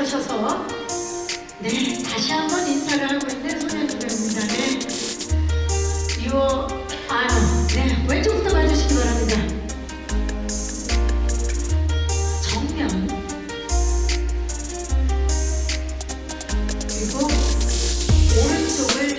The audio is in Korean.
하셔서 네 다시 한번 인사를 하고 있는 소년이 배우입니다. 네. 6월 아유 네 왼쪽부터 봐주시기 바랍니다. 정면 그리고 오른쪽을